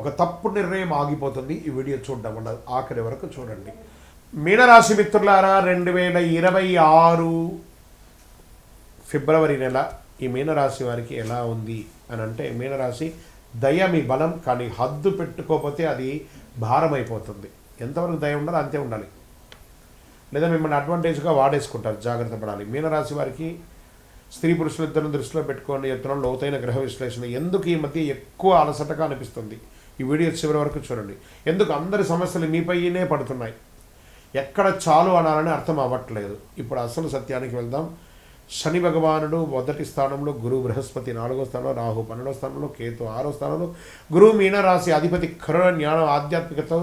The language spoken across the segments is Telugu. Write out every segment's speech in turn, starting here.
ఒక తప్పు నిర్ణయం ఆగిపోతుంది. ఈ వీడియో చూడడం వల్ల ఆఖరి వరకు చూడండి. మీనరాశి మిత్రులారా రెండు వేల ఇరవై ఆరు ఫిబ్రవరి నెల ఈ మీనరాశి వారికి ఎలా ఉంది అని అంటే మీనరాశి దయ మీ బలం కానీ హద్దు పెట్టుకోకపోతే అది భారం అయిపోతుంది ఎంతవరకు దయ ఉండాలో అంతే ఉండాలి. లేదా మిమ్మల్ని అడ్వాంటేజ్గా వాడేసుకుంటారు జాగ్రత్త పడాలి. మీనరాశి వారికి స్త్రీ పురుషులిద్దరిని దృష్టిలో పెట్టుకొని చెప్తున్నాం లోతైన గ్రహ విశ్లేషణ ఎందుకు ఈ మధ్య ఎక్కువ అలసటగా అనిపిస్తుంది? ఈ వీడియో చివరి వరకు చూడండి. ఎందుకు? అందరి సమస్యలు మీపైనే పడుతున్నాయి. ఎక్కడ చాలు అనాలని అర్థం అవ్వట్లేదు. ఇప్పుడు అసలు సత్యానికి వెళ్దాం. శని భగవానుడు మొదటి స్థానంలో గురు బృహస్పతి నాలుగో స్థానంలో రాహు పన్నెండో స్థానంలో కేతు ఆరో స్థానంలో గురువు మీనరాశి అధిపతి కరుణ జ్ఞానం ఆధ్యాత్మికతో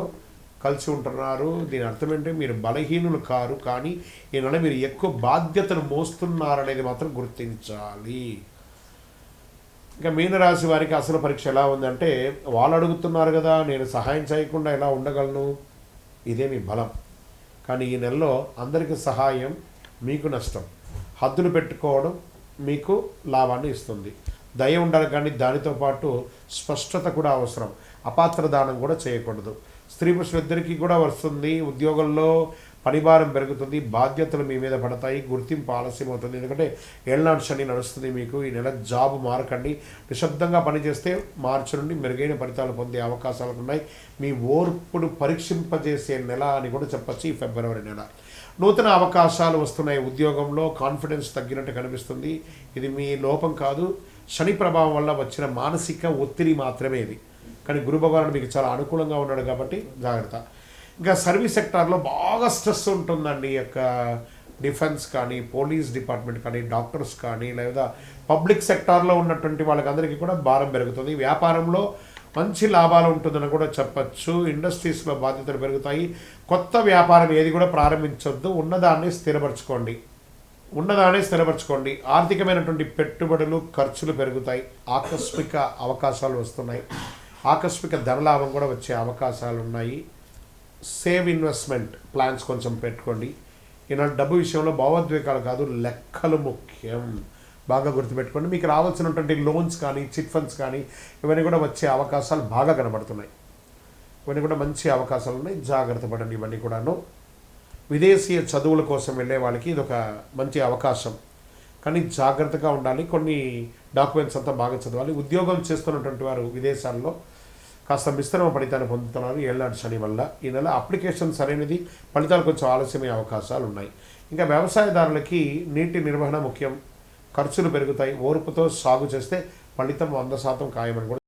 కలిసి ఉంటున్నారు. దీని అర్థం ఏంటంటే మీరు బలహీనులు కారు కానీ ఈ నెల మీరు ఎక్కువ బాధ్యతను మోస్తున్నారనేది మాత్రం గుర్తించాలి. ఇంకా మీనరాశి వారికి అసలు పరీక్ష ఎలా ఉందంటే వాళ్ళు అడుగుతున్నారు కదా నేను సహాయం చేయకుండా ఎలా ఉండగలను? ఇదే మీ బలం. కానీ ఈ నెలలో అందరికీ సహాయం మీకు నష్టం. హద్దులు పెట్టుకోవడం మీకు లాభాన్ని ఇస్తుంది. దయ ఉండాలి కానీ దానితో పాటు స్పష్టత కూడా అవసరం. అపాత్ర దానం కూడా చేయకూడదు. స్త్రీ పురుషులిద్దరికీ కూడా వస్తుంది. ఉద్యోగంలో పనిభారం పెరుగుతుంది బాధ్యతలు మీ మీద పడతాయి గుర్తింపు ఆలస్యం అవుతుంది. ఎందుకంటే ఏళ్ళనాడు శని నడుస్తుంది మీకు ఈ నెల జాబ్ మారకండి. నిశ్శబ్దంగా పనిచేస్తే మార్చి నుండి మెరుగైన ఫలితాలు పొందే అవకాశాలు ఉన్నాయి. మీ ఓర్పును పరీక్షింపజేసే నెల అని కూడా చెప్పచ్చు ఈ ఫిబ్రవరి నెల. నూతన అవకాశాలు వస్తున్నాయి ఉద్యోగంలో కాన్ఫిడెన్స్ తగ్గినట్టు కనిపిస్తుంది. ఇది మీ లోపం కాదు. శని ప్రభావం వల్ల వచ్చిన మానసిక ఒత్తిడి మాత్రమే ఇది. కానీ గురు భగవానుడు మీకు చాలా అనుకూలంగా ఉన్నాడు కాబట్టి జాగ్రత్త. ఇంకా సర్వీస్ సెక్టార్లో బాగా స్ట్రెస్ ఉంటుందండి ఈ యొక్క డిఫెన్స్ కానీ పోలీస్ డిపార్ట్మెంట్ కానీ డాక్టర్స్ కానీ లేదా పబ్లిక్ సెక్టార్లో ఉన్నటువంటి వాళ్ళకందరికీ కూడా భారం పెరుగుతుంది. వ్యాపారంలో మంచి లాభాలు ఉంటుందని కూడా చెప్పచ్చు. ఇండస్ట్రీస్లో బాధ్యతలు పెరుగుతాయి. కొత్త వ్యాపారం ఏది కూడా ప్రారంభించొద్దు. ఉన్నదాన్ని స్థిరపరచుకోండి. ఉన్నదాన్ని స్థిరపరచుకోండి. ఆర్థికమైనటువంటి పెట్టుబడులు ఖర్చులు పెరుగుతాయి. ఆకస్మిక అవకాశాలు వస్తున్నాయి. ఆకస్మిక ధనలాభం కూడా వచ్చే అవకాశాలు ఉన్నాయి సేవ్ ఇన్వెస్ట్మెంట్ ప్లాన్స్ కొంచెం పెట్టుకోండి. ఈనాడు డబ్బు విషయంలో భావోద్వేగాలు కాదు లెక్కలు ముఖ్యం. బాగా గుర్తుపెట్టుకోండి. మీకు రావాల్సినటువంటి లోన్స్ కానీ చిట్ ఫండ్స్ కానీ ఇవన్నీ కూడా వచ్చే అవకాశాలు బాగా కనబడుతున్నాయి. ఇవన్నీ కూడా మంచి అవకాశాలు ఉన్నాయి. జాగ్రత్త పడండి ఇవన్నీ కూడాను. విదేశీయ చదువుల కోసం వెళ్ళే వాళ్ళకి ఇది ఒక మంచి అవకాశం. కానీ జాగ్రత్తగా ఉండాలి. కొన్ని డాక్యుమెంట్స్ అంతా బాగా చదవాలి. ఉద్యోగం చేస్తున్నటువంటి వారు విదేశాల్లో కాస్త మిశ్రమ ఫలితాన్ని పొందుతున్నారు ఏళ్ళనాటి శని వల్ల. ఈ నెల అప్లికేషన్ సరైనది ఫలితాలు కొంచెం ఆలస్యమయ్యే అవకాశాలు ఉన్నాయి. ఇంకా వ్యవసాయదారులకి నీటి నిర్వహణ ముఖ్యం. ఖర్చులు పెరుగుతాయి. ఓర్పుతో సాగు చేస్తే ఫలితం వంద శాతం ఖాయమని కూడా